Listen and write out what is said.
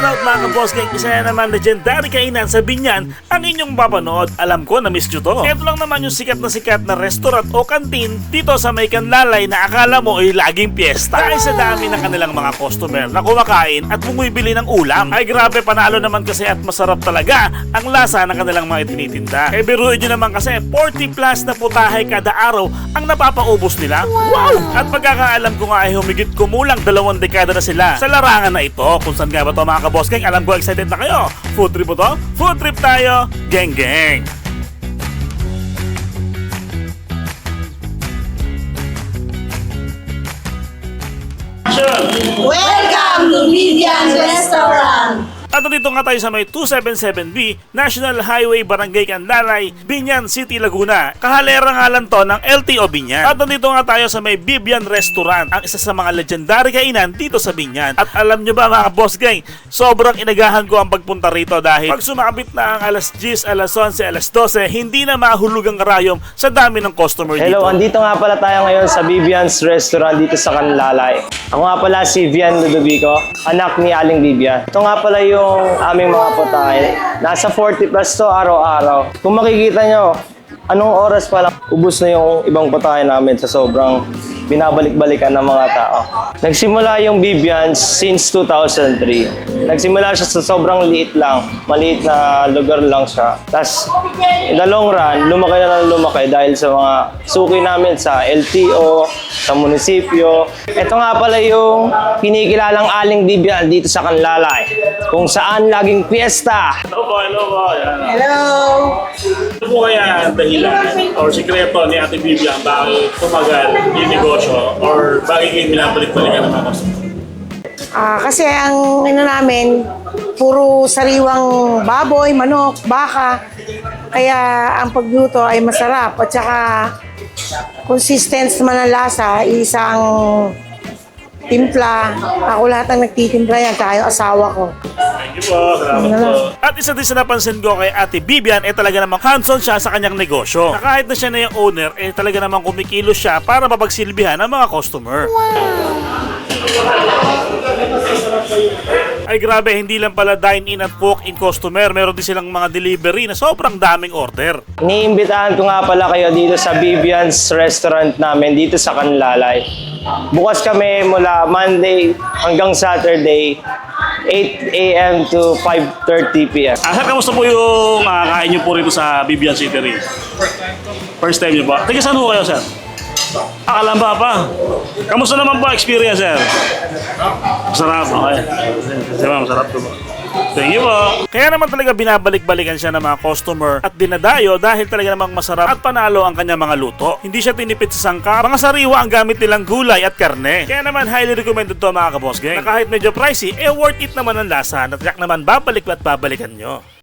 shoutout mga kaboss gang, isa na naman legendary kainan sa Binyan ang inyong papanood. Alam ko na miss nyo to. Ito lang naman yung sikat na sikat na restaurant o kantin dito sa may kanlalay na akala mo ay laging piyesta. Dahil sa dami ng kanilang mga customer na kumakain at bumibili ng ulam. Ay grabe panalo naman kasi at masarap talaga ang lasa ng kanilang mga tinitinda. Eh biruin nyo naman kasi 40 plus na putahe kada araw ang napapaubos nila. Wow! At pagkakaalam ko nga ay humigit kumulang dalawang dekada na sila sa larangan na ito. Kung saan nga ba to mga kaboss gang, alam ko excited na kayo. Food trip po to? Food trip tayo! Geng geng! Vivian's Restaurant! At dito nga tayo sa may 277B National Highway Barangay Canlalay, Binyan City, Laguna. Kahalera nga lang to ng LTO Binyan. At nandito nga tayo sa may Bibian Restaurant, ang isa sa mga legendary kainan dito sa Binyan. At alam nyo ba mga boss gang, sobrang inagahan ko ang pagpunta rito dahil pag sumabit na ang alas 10, alas 11, alas 12, hindi na mahulog ang karayom sa dami ng customer dito. Hello, andito nga pala tayo ngayon sa Vivian's Restaurant dito sa Canlalay. Ako nga pala si Vian Ludovico, anak ni Aling Vivian. Ito nga pala yung aming mga putahe. Nasa 40 plus to araw-araw. Kung makikita nyo, anong oras pa lang, ubus na yung ibang putahe namin sa sobrang binabalik-balikan ng mga tao. Nagsimula yung Vivian's since 2003. Nagsimula siya sa sobrang liit lang. Maliit na lugar lang siya. Tapos, in the long run, lumaki na lang lumaki dahil sa mga suki namin sa LTO, sa munisipyo. Ito nga pala yung kinikilalang Aling Vivian dito sa Canlalay. Kung saan laging piyesta. Hello po, hello po. Hello! Ano po kaya ang dahilan or sikreto ni Ate Bibian bakit tumagal yung negosyo or bakit kayo binabalik-balikan ng mga customer? Ah, kasi ang ano namin, puro sariwang baboy, manok, baka. Kaya ang pagluto ay masarap at saka consistent naman ang lasa, isang timpla. Ako lahat ang nagtitimpla yan, yung asawa ko. Thank you po, salamat po. At isa din sa napansin ko kay Ate Bibian, eh talaga namang hands-on siya sa kanyang negosyo. Na kahit na siya na yung owner, eh talaga namang kumikilos siya para mapagsilbihan ng mga customer. Ay grabe, hindi lang pala dine-in at walk-in customer. Meron din silang mga delivery na sobrang daming order. Iniimbitahan ko nga pala kayo dito sa Vivian's Restaurant namin dito sa Canlalay. Bukas kami mula Monday hanggang Saturday, 8 a.m. to 5.30 p.m. Ah, sir, kamusta po yung uh, kain niyo po rito sa Bibian City First time niyo ba? Taga saan po kayo, sir? Ah, Kalamba pa. Kamusta naman po experience, sir? Masarap, okay. Ma'am, masarap po. Thank you. Kaya naman talaga binabalik-balikan siya ng mga customer at dinadayo dahil talaga namang masarap at panalo ang kanyang mga luto. Hindi siya tinipid sa sangka, mga sariwa ang gamit nilang gulay at karne. Kaya naman highly recommended to mga kaboss gang. Na kahit medyo pricey, eh worth it naman ang lasa at yak naman babalik at babalikan nyo.